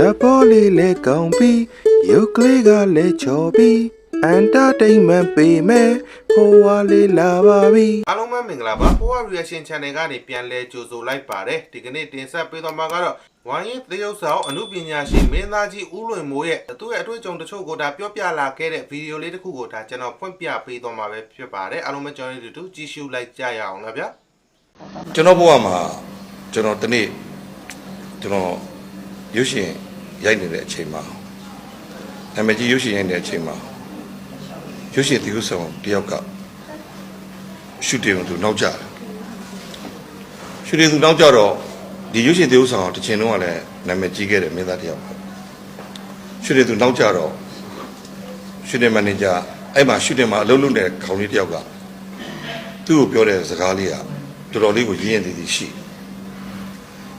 ဇပေါ်လေးလဲကောင်းပြီးရုပ်ကလေးကလည်းချော်ပြီးအန်တာတိန်မန်ပေးမယ်ဟိုဝါလေးလာပါပြီအားလုံးပဲမင်္ဂလာပါဟိုဝါ reaction channel ကနေပြန်လဲကြိုဆိုလိုက်ပါတယ်ဒီကနေ့တင်ဆက်ပေးသွားမှာကတော့ဝိုင်းရင်သရုပ်ဆောင်အမှုပညာရှင်မင်းသားကြီးဦးလွင်မိုးရဲ့သူ့ရဲ့အတွေ့အကြုံတချို့ကိုဒါပြောပြလာခဲ့တဲ့ဗီဒီယိုလေးတစ်ခုကိုဒါကျွန်တော်ဖွင့်ပြပေးသွားမှာပဲဖြစ်ပါတယ်အားလုံးပဲကျွန်တော်တို့ကြည့်ရှုလိုက်ကြရအောင်လားဗျာကျွန်တော်ဘဝမှာကျွန်တော်တနေ့ကျွန်တော်ရုပ်ရှင် ရိုက်နေတဲ့အချိန်မှာနာမည်ကြီးရုပ်ရှင်ရိုက်နေတဲ့အချိန်မှာရုပ်ရှင်ဒီဥဆောင်တယောက်ကရှူတင်ကိုသူနောက်ကျတယ်ရှူတင်သူနောက်ကျတော့ဒီရုပ်ရှင်ဒီဥဆောင်တစ်ချိန်လုံးကလည်းနာမည်ကြီးခဲ့တဲ့မင်းသားတယောက်ပေါ့ရှူတင်သူနောက်ကျတော့ရှူတင်မန်နေဂျာအဲ့မှာရှူတင်မှာအလုပ်လုပ်နေတဲ့ခေါင်းလေးတယောက်ကသူ့ကိုပြောတဲ့စကားလေးကတော်တော်လေးကိုရင်းရင်တည်တည်ရှိ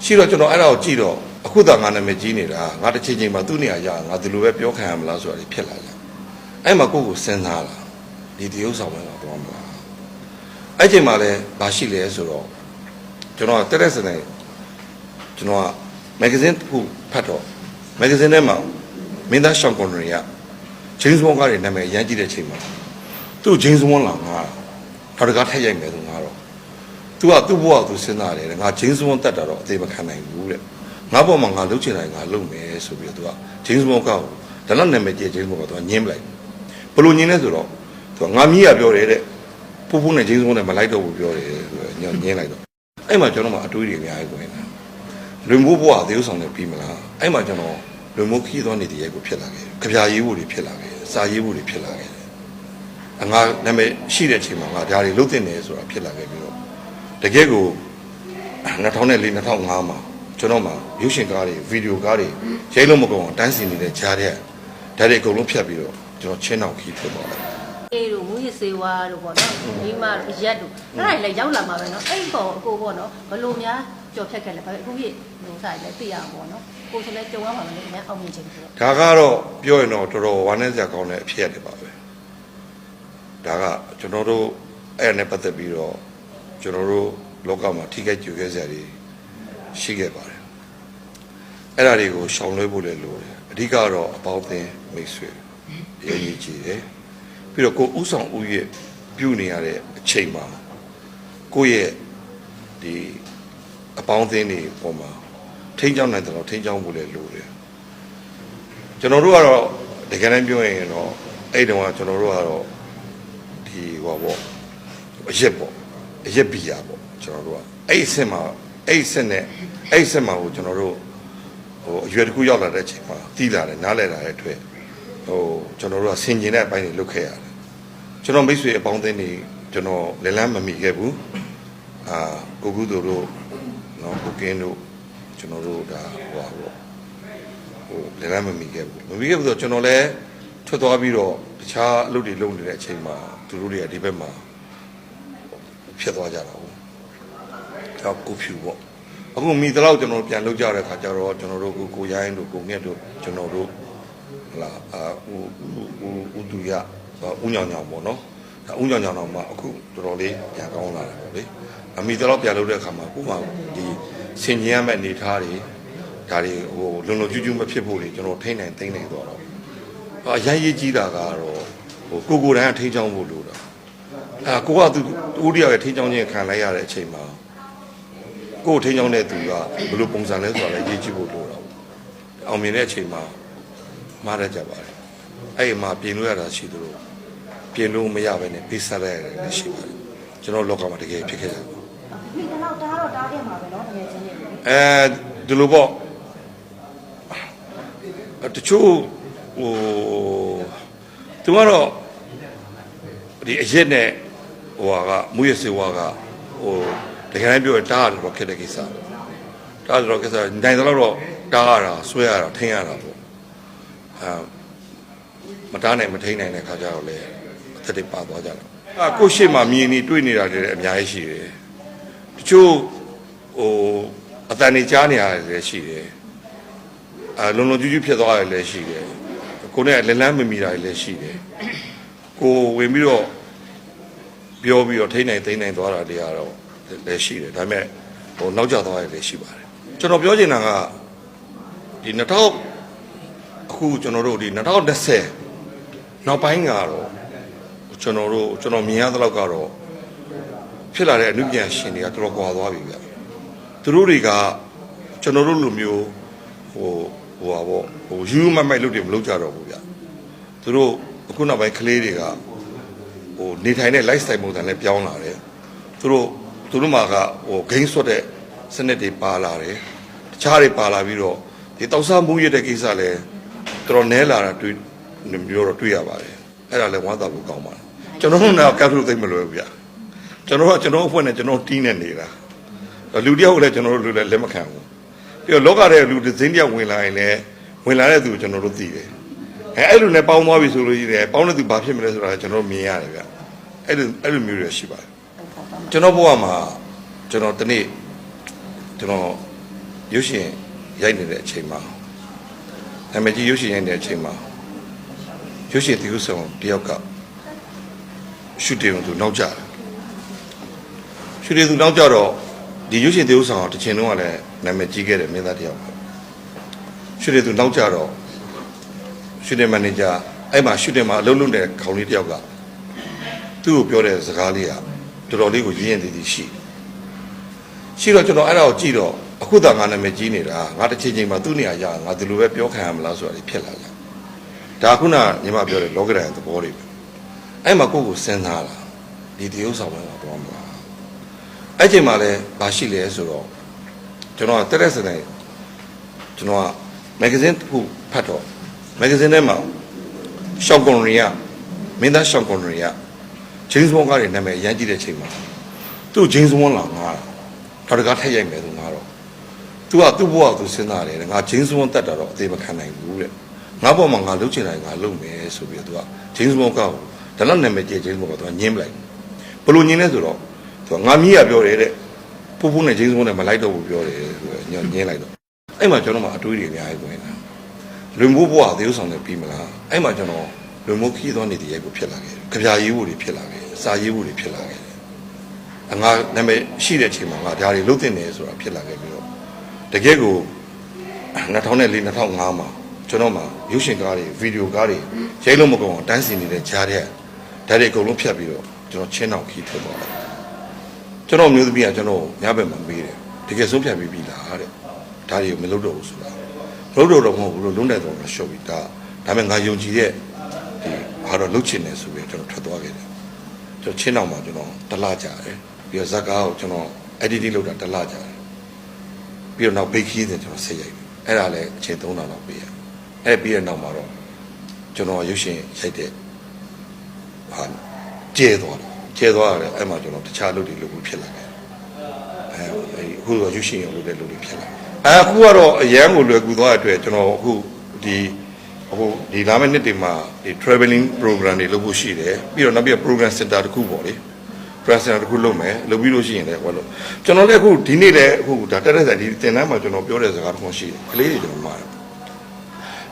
ရှိတော့ကျွန်တော်အဲ့ဒါကိုကြည့်တော့ အခုသာငါနာမည်ကြီးနေတာငါတစ်ချိန်ချိန်မှာသူ့နေရာရငါဒီလိုပဲပြောခံရမလားဆိုတာတွေဖြစ်လာတယ်အဲ့မှာကိုယ့်ကိုစဉ်းစားလာဒီတရုပ်ဆောင်ပဲတော့တော့မလားအဲ့ချိန်မှာလည်းဘာရှိလဲဆိုတော့ကျွန်တော်တက်တက်စနေကျွန်တော်ကမဂ္ဂဇင်းတစ်ခုဖတ်တော့မဂ္ဂဇင်းထဲမှာမင်းသားရှောင်းကွန်ရီကဂျင်းစ်ဝွန်ကရဲ့နာမည်အရန်ကြည့်တဲ့အချိန်မှာသူ့ဂျင်းစ်ဝွန်လာငါတော့တကားထက်ရိုက်မယ်ဆိုငါတော့ तू ကသူ့ဘဝသူစဉ်းစားတယ်တဲ့ငါဂျင်းစ်ဝွန်တက်တာတော့အသေးမခံနိုင်ဘူးတဲ့ ငါ့ဘောမှာငါလှုပ်ချင်တိုင်းငါလှုပ်မယ်ဆိုပြီးတော့သူကဂျိမ်းစ်ဘောကောက်ဒါတော့နာမည်ကြီးဂျိမ်းစ်ဘောကသူကညင်းပလိုက်ဘလို့ညင်းလဲဆိုတော့သူကငါမိရပြောတယ်တဲ့ဖူးဖူးနဲ့ဂျိမ်းစ်ဘောနဲ့မလိုက်တော့ဘူးပြောတယ်ဆိုတော့ညင်းလိုက်တော့အဲ့မှာကျွန်တော်မှအတွေးတွေအများကြီးဝင်လာလွင်မိုးဘွားသေဥဆောင်နဲ့ပြီးမလားအဲ့မှာကျွန်တော်လွင်မိုးခီးသွားနေတဲ့ရဲကိုဖြစ်လာခဲ့တယ်ကြပြာရေးဖို့တွေဖြစ်လာခဲ့တယ်စာရေးဖို့တွေဖြစ်လာခဲ့တယ်အငါနာမည်ရှိတဲ့အချိန်မှာငါဒါတွေလုပ်တင်တယ်ဆိုတာဖြစ်လာခဲ့ပြီးတော့တကယ့်ကို2004 2005မှာ ကျွန်တော်မှာရုပ်ရှင်ကားတွေဗီဒီယိုကားတွေရိုက်လို့မကုန်အောင်တန်းစီနေတဲ့ဂျားတဲ့ဒါတွေအကုန်လုံးဖြတ်ပြီးတော့ကျွန်တော်ချင်းအောင်ခီးဖြစ်သွားတယ်အေးတို့မူရစေဝါတို့ပေါ့နော်ဒီမှာရက်တို့အဲ့ဒါလည်းရောက်လာမှာပဲနော်အဲ့ဒီပေါ်အကိုပေါ့နော်ဘလို့များကြော်ဖြတ်ခဲ့လဲဘာအခုကြီးလူစားလည်းသိရအောင်ပေါ့နော်ကိုယ်ဆိုလည်းကြုံရမှာမလို့များအောင်မြင်ချင်တယ်ဆိုတော့ဒါကတော့ပြောရင်တော့တော်တော်ဝမ်းနည်းစရာကောင်းတဲ့အဖြစ်ရတယ်ပါပဲဒါကကျွန်တော်တို့အဲ့ဒါနဲ့ပတ်သက်ပြီးတော့ကျွန်တော်တို့လောကမှာထိခိုက်ကြွခဲ့စရာတွေရှိခဲ့ပါတယ် အဲ့ဒါတွေကိုရှောင်လွှဲဖို့လည်းလိုတယ်အဓိကတော့အပေါင်းအသင်းမိတ်ဆွေရည်ရည်ကြည်တယ်ပြီးတော့ကိုယ်ဥဆောင်ဥရဲ့ပြုနေရတဲ့အချိန်မှာကိုယ့်ရဲ့ဒီအပေါင်းအသင်းတွေပေါ်မှာထိန်းချောင်းနိုင်တယ်တော့ထိန်းချောင်းဖို့လည်းလိုတယ်ကျွန်တော်တို့ကတော့တကယ်တမ်းပြောရင်တော့အဲ့တုန်းကကျွန်တော်တို့ကတော့ဒီဟောပေါ့အရက်ပေါ့အရက်ဘီယာပေါ့ကျွန်တော်တို့ကအဲ့ဒီအဆင့်မှာအဲ့ဒီအဆင့်နဲ့အဲ့ဒီအဆင့်မှာကိုကျွန်တော်တို့ဟို အရွယ်တစ်ခုရောက်လာတဲ့အချိန်မှာတီးလာတယ်နားလည်လာတဲ့အတွက်ဟိုကျွန်တော်တို့ကဆင်ကျင်တဲ့အပိုင်းတွေလုပ်ခဲ့ရတယ်ကျွန်တော်မိတ်ဆွေအပေါင်းအသင်းတွေကျွန်တော်လက်လန်းမမီခဲ့ဘူးအာကိုကူတို့တို့နော်ကိုကင်းတို့ကျွန်တော်တို့ဒါဟိုပါပေါ့ဟိုလည်းလည်းမမီခဲ့ဘူးမမီခဲ့ဘူးဆိုတော့ကျွန်တော်လည်းထွက်သွားပြီးတော့တခြားအလုပ်တွေလုပ်နေတဲ့အချိန်မှာသူတို့တွေကဒီဘက်မှာဖြစ်သွားကြတာဟုတ်တော့ကိုဖြူပေါ့ အခုမိတလောက်ကျွန်တော်တို့ပြန်လုပ်ကြတဲ့ခါကျတော့ကျွန်တော်တို့ကိုကိုရိုင်းတို့ကိုငှက်တို့ကျွန်တော်တို့ဟလာအာဦးဦးဦးသူရဦးညောင်ညောင်ပေါ့နော်ဒါဦးညောင်ညောင်တော့မှအခုတော်တော်လေးပြန်ကောင်းလာတယ်ပေါ့လေအမိတလောက်ပြန်လုပ်တဲ့အခါမှာကိုမှဒီဆင်ကျင်ရမယ့်အနေထားတွေဒါတွေဟိုလုံလုံကျူးကျူးမဖြစ်ဖို့လေကျွန်တော်ထိန်းနိုင်သိမ့်နိုင်သွားတော့အရန်ရေးကြီးတာကတော့ဟိုကိုကိုယ်တိုင်ကထိန်းချောင်းဖို့လိုတာအဲကိုကသူဦးတယောက်ရဲ့ထိန်းချောင်းခြင်းခံလိုက်ရတဲ့အချိန်မှာ ကိုယ်ထိန်းချောင်းတဲ့သူကဘယ်လိုပုံစံလဲဆိုတာလည်းရေးကြည့်ဖို့လိုတာပေါ့အောင်မြင်တဲ့အချိန်မှာမှားရကြပါတယ်အဲ့ဒီမှာပြင်လို့ရတာရှိသလိုပြင်လို့မရဘဲနဲ့ပေးဆက်ရရတယ်လည်းရှိပါတယ်ကျွန်တော်လောကမှာတကယ်ဖြစ်ခဲ့တယ်မိကတော့တားတော့တားခဲ့မှာပဲနော်တကယ်ချင်းနေပြီအဲဒီလိုပေါ့အဲတချို့ဟိုသူကတော့ဒီအရက်နဲ့ဟိုဟာကမူရစေဝါကဟို တကယ်တမ်းပြောရင်တားရတယ်တော့ခက်တဲ့ကိစ္စတားတယ်တော့ကိစ္စနိုင်တယ်တော့တားရတာဆွဲရတာထိန်းရတာပေါ့အဲမတားနိုင်မထိန်းနိုင်တဲ့ခါကျတော့လေအသက်တွေပါသွားကြတယ်အာကိုယ့်ရှေ့မှာမြင်နေတွေ့နေတာတွေလည်းအများကြီးရှိတယ်တချို့ဟိုအတန်နေကြားနေရတယ်လည်းရှိတယ်အာလုံလုံကျူးကျူးဖြစ်သွားတယ်လည်းရှိတယ်ကိုနဲ့လက်လန်းမမီတာလည်းရှိတယ်ကိုဝင်ပြီးတော့ပြောပြီးတော့ထိန်းနိုင်သိမ်းနိုင်သွားတာတွေကတော့ လည်းရှိတယ်ဒါပေမဲ့ဟိုနောက်ကျသွားတယ်လည်းရှိပါတယ်ကျွန်တော်ပြောချင်တာကဒီ2000အခုကျွန်တော်တို့ဒီ2020နောက်ပိုင်းကတော့ကျွန်တော်တို့ကျွန်တော်မြင်ရသလောက်ကတော့ဖြစ်လာတဲ့အမှုပြန်ရှင်တွေကတော်တော်ကွာသွားပြီဗျသူတို့တွေကကျွန်တော်တို့လူမျိုးဟိုဟိုပါပေါ့ဟိုယူမမိုက်လို့တွေမလုပ်ကြတော့ဘူးဗျသူတို့အခုနောက်ပိုင်းကလေးတွေကဟိုနေထိုင်တဲ့ lifestyle ပုံစံနဲ့ပြောင်းလာတယ်သူတို့ သူတို့မှာကဟိုဂိမ်းဆွတ်တဲ့စနစ်တွေပါလာတယ်တခြားတွေပါလာပြီးတော့ဒီတောက်စားမှုရတဲ့ကိစ္စလည်းတော်တော်နဲလာတာတွေ့မျိုးတော့တွေ့ရပါတယ်အဲ့ဒါလည်းဝမ်းသာဖို့ကောင်းပါတယ်ကျွန်တော်တို့ကကပ်လို့သိမ့်မလွယ်ဘူးဗျကျွန်တော်ကကျွန်တော်အဖွဲ့နဲ့ကျွန်တော်တီးနေနေတာလူတယောက်လည်းကျွန်တော်တို့လူလည်းလက်မခံဘူးပြီးတော့လောကတဲ့လူတစ်စင်းတယောက်ဝင်လာရင်လည်းဝင်လာတဲ့သူကိုကျွန်တော်တို့သိတယ်အဲအဲ့လိုနဲ့ပေါင်းသွားပြီဆိုလို့ရှိတယ်ပေါင်းတဲ့သူဘာဖြစ်မလဲဆိုတာကျွန်တော်မြင်ရတယ်ဗျအဲ့လိုအဲ့လိုမျိုးတွေရှိပါတယ် ကျွန်တော်ဘဝမှာကျွန်တော်ဒီနေ့ကျွန်တော်ရုပ်ရှင်ရိုက်နေတဲ့အချိန်မှာနာမည်ကြီးရုပ်ရှင်ရိုက်နေတဲ့အချိန်မှာရုပ်ရှင်သီးဥဆောင်တယောက်ကရှူတင်သူနောက်ကျတယ်ရှူတင်သူနောက်ကျတော့ဒီရုပ်ရှင်သီးဥဆောင်တစ်ချိန်လုံးကလည်းနာမည်ကြီးခဲ့တယ်မင်းသားတယောက်ပဲရှူတင်သူနောက်ကျတော့ရှူတင်မန်နေဂျာအဲ့မှာရှူတင်မှာအလုပ်လုပ်တဲ့ခေါင်းလေးတယောက်ကသူ့ကိုပြောတဲ့စကားလေးက တော်တော်လေးကိုရင်းရင်တည်တည်ရှိရှိတော့ကျွန်တော်အဲ့ဒါကိုကြည့်တော့အခုသာငါနာမည်ကြီးနေတာငါတစ်ချိန်ချိန်မှာသူ့နေရာရငါဒီလိုပဲပြောခံရမလားဆိုတာဖြစ်လာတယ်ဒါခုနညီမပြောတဲ့လောကရန်သဘောတွေပဲအဲ့မှာကိုယ့်ကိုစဉ်းစားလာဒီတရုပ်ဆောင်မှာတော့မလားအဲ့ချိန်မှာလည်းဘာရှိလဲဆိုတော့ကျွန်တော်ကတက်တဲ့စနေကျွန်တော်ကမဂ္ဂဇင်းတစ်ခုဖတ်တော့မဂ္ဂဇင်းထဲမှာရှောက်ကွန်ရီယာမင်းသားရှောက်ကွန်ရီယာ ဂျိမ်းစ်ဘွန်ကားတွေနာမည်အရမ်းကြည့်တဲ့အချိန်မှာသူ့ဂျိမ်းစ်ဘွန်လာငါတော့တကားထက်ရိုက်မယ်ဆိုငါတော့သူကသူ့ဘဝသူစဉ်းစားတယ်တဲ့ငါဂျိမ်းစ်ဘွန်တက်တာတော့အသေးမခံနိုင်ဘူးတဲ့ငါဘောမှာငါလုပ်ချင်တာငါလုပ်မယ်ဆိုပြီးတော့သူကဂျိမ်းစ်ဘွန်ကားကိုဒါတော့နာမည်ကြီးဂျိမ်းစ်ဘွန်ကသူကညင်းပလိုက်ဘလို့ညင်းလဲဆိုတော့သူကငါမီးရပြောတယ်တဲ့ဖူးဖူးနဲ့ဂျိမ်းစ်ဘွန်နဲ့မလိုက်တော့ဘူးပြောတယ်ဆိုတော့ညင်းလိုက်တော့အဲ့မှာကျွန်တော်မှအတွေးတွေအများကြီးဝင်လာလွန်မိုးဘဝသေဥဆောင်နေပြီမလားအဲ့မှာကျွန်တော်လွန်မိုးခီးသောနေတည်းရဲ့ကိုဖြစ်လာခဲ့တယ်ကြပြာရေးဖို့တွေဖြစ်လာခဲ့တယ် စာရေးဖို့တွေဖြစ်လာခဲ့တယ်အငါနာမည်ရှိတဲ့အချိန်မှာငါဒါတွေလုပ်တင်နေဆိုတာဖြစ်လာခဲ့ပြီးတော့တကယ်ကို2004 2005မှာကျွန်တော်မှာရုပ်ရှင်ကားတွေဗီဒီယိုကားတွေရိုက်လို့မကုန်အောင်တန်းစီနေတဲ့ဂျားတဲ့ဒါတွေအကုန်လုံးဖြတ်ပြီးတော့ကျွန်တော်ချင်းအောင်ခီးထွက်သွားတယ်ကျွန်တော်မျိုးသမီးကကျွန်တော်ညဘက်မှာမေးတယ်တကယ်ဆုံးဖြတ်ပြီးပြီလားတဲ့ဒါတွေကိုမလုပ်တော့ဘူးဆိုတာမလုပ်တော့တော့မဟုတ်ဘူးလို့လုံးတဲ့တော့ရှော့ပြီးဒါဒါပေမဲ့ငါယုံကြည်တဲ့ဒီဘာတော့လုပ်ချင်တယ်ဆိုပြီးကျွန်တော်ထွက်သွားခဲ့တယ် ကျွန်တော်ချင်းအောင်မှာကျွန်တော်တလကြာတယ်ပြီးတော့ဇက်ကားကိုကျွန်တော် editing လုပ်တာတလကြာတယ်ပြီးတော့နောက်ဘိတ်ခီးတယ်ကျွန်တော်ဆက်ရိုက်တယ်အဲ့ဒါလည်းအချိန်3လလောက်ပေးရအဲ့ပြီးတဲ့နောက်မှာတော့ကျွန်တော်ရုပ်ရှင်ရိုက်တဲ့ဟာကျဲသွားတယ်ကျဲသွားတယ်အဲ့မှာကျွန်တော်တခြားလုပ်တွေလုပ်ဖို့ဖြစ်လာတယ်အဲအဲ့အခုတော့ရုပ်ရှင်ရုံလုပ်တဲ့လုပ်တွေဖြစ်လာအဲအခုကတော့အရန်ကိုလွယ်ကူသွားတဲ့အတွက်ကျွန်တော်အခုဒီ အခုဒီလာမယ့်နှစ်တွေမှာဒီ traveling program တွေလုပ်ဖို့ရှိတယ်ပြီးတော့နောက်ပြီး program center တစ်ခုပေါ့လေ president တစ်ခုလုပ်မယ်လုပ်ပြီးလို့ရှိရင်လည်းဟောလို့ကျွန်တော်လည်းအခုဒီနေ့လည်းအခုဒါတက်တဲ့ဆိုင်ဒီတင်တန်းမှာကျွန်တော်ပြောတဲ့စကားတစ်ခုရှိတယ်ကလေးတွေကျွန်တော်မှာ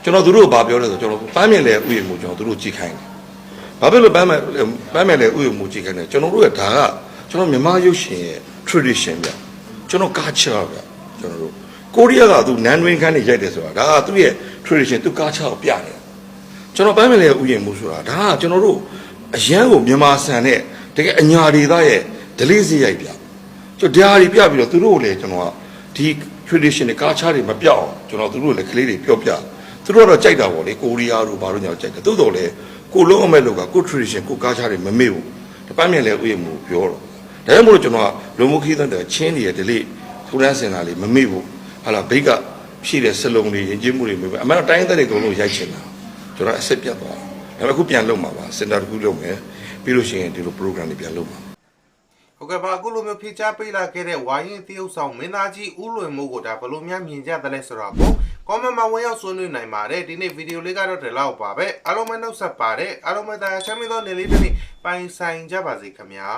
ကျွန်တော်သူတို့ကဘာပြောလဲဆိုကျွန်တော်ပန်းမြင်လေဥယျာဉ်မှုကျွန်တော်သူတို့ကြည့်ခိုင်းတယ်ဘာဖြစ်လို့ပန်းမြင်ပန်းမြင်လေဥယျာဉ်မှုကြည့်ခိုင်းတယ်ကျွန်တော်တို့ကဒါကကျွန်တော်မြန်မာရုပ်ရှင်ရဲ့ tradition ဗျကျွန်တော် culture ဗျကျွန်တော်တို့ကိုရီးယားကသူနန်ဝင်ခန်းနေရိုက်တယ်ဆိုတာဒါကသူ့ရဲ့ tradition သူ culture ကိုပြနေတာကျွန်တော်ပန်းမလဲဥယျာဉ်မှုဆိုတာဒါကကျွန်တော်တို့အရန်ကိုမြန်မာဆန်တဲ့တကယ်အညာဒေသရဲ့ဒလေးစရိုက်ပြကျွန်တော်ဒါတွေပြပြီးတော့သူတို့ကိုလည်းကျွန်တော်ကဒီ tradition တွေ culture တွေမပြောက်အောင်ကျွန်တော်သူတို့လည်းကလေးတွေပြောပြသူတို့ကတော့ကြိုက်တာပေါ့လေကိုရီးယားတို့ဘာလို့ညာကြိုက်တယ်သို့တော်လည်းကိုလုံးအမဲ့လောက်ကကို tradition ကို culture တွေမမေ့ဘူးတပန်းမြင်လဲဥယျာဉ်မှုပြောတော့ဒါကြောင့်မို့လို့ကျွန်တော်ကလုံမခီးတဲ့ချင်းတွေရဲ့ဒလေးထူရန်စင်တာလေးမမေ့ဘူးဟာလာဘိတ်က ဖြည့်တဲ့စလုံးတွေရင်ကျင်းမှုတွေမမေ့ဘူးအမှန်တော့တိုင်းသက်တွေအကုန်လုံးရိုက်ချင်တာကျွန်တော်အဆက်ပြတ်သွားတယ်ဒါပေမဲ့အခုပြန်လုပ်မှာပါစင်တာတစ်ခုလုပ်မယ်ပြီးလို့ရှိရင်ဒီလို program တွေပြန်လုပ်မှာဟုတ်ကဲ့ပါအခုလိုမျိုးဖြေချပေးလာခဲ့တဲ့ဝိုင်းရင်တရုပ်ဆောင်မင်းသားကြီးဦးလွင်မိုးကိုဒါဘယ်လိုများမြင်ကြသလဲဆိုတော့ကို comment မှာဝင်ရောက်ဆွေးနွေးနိုင်ပါတယ်ဒီနေ့ဗီဒီယိုလေးကတော့ဒီလောက်ပါပဲအားလုံးပဲနှုတ်ဆက်ပါတယ်အားလုံးပဲဒါချမ်းမြေသောနေလေးတစ်နေ့ပိုင်ဆိုင်ကြပါစေခင်ဗျာ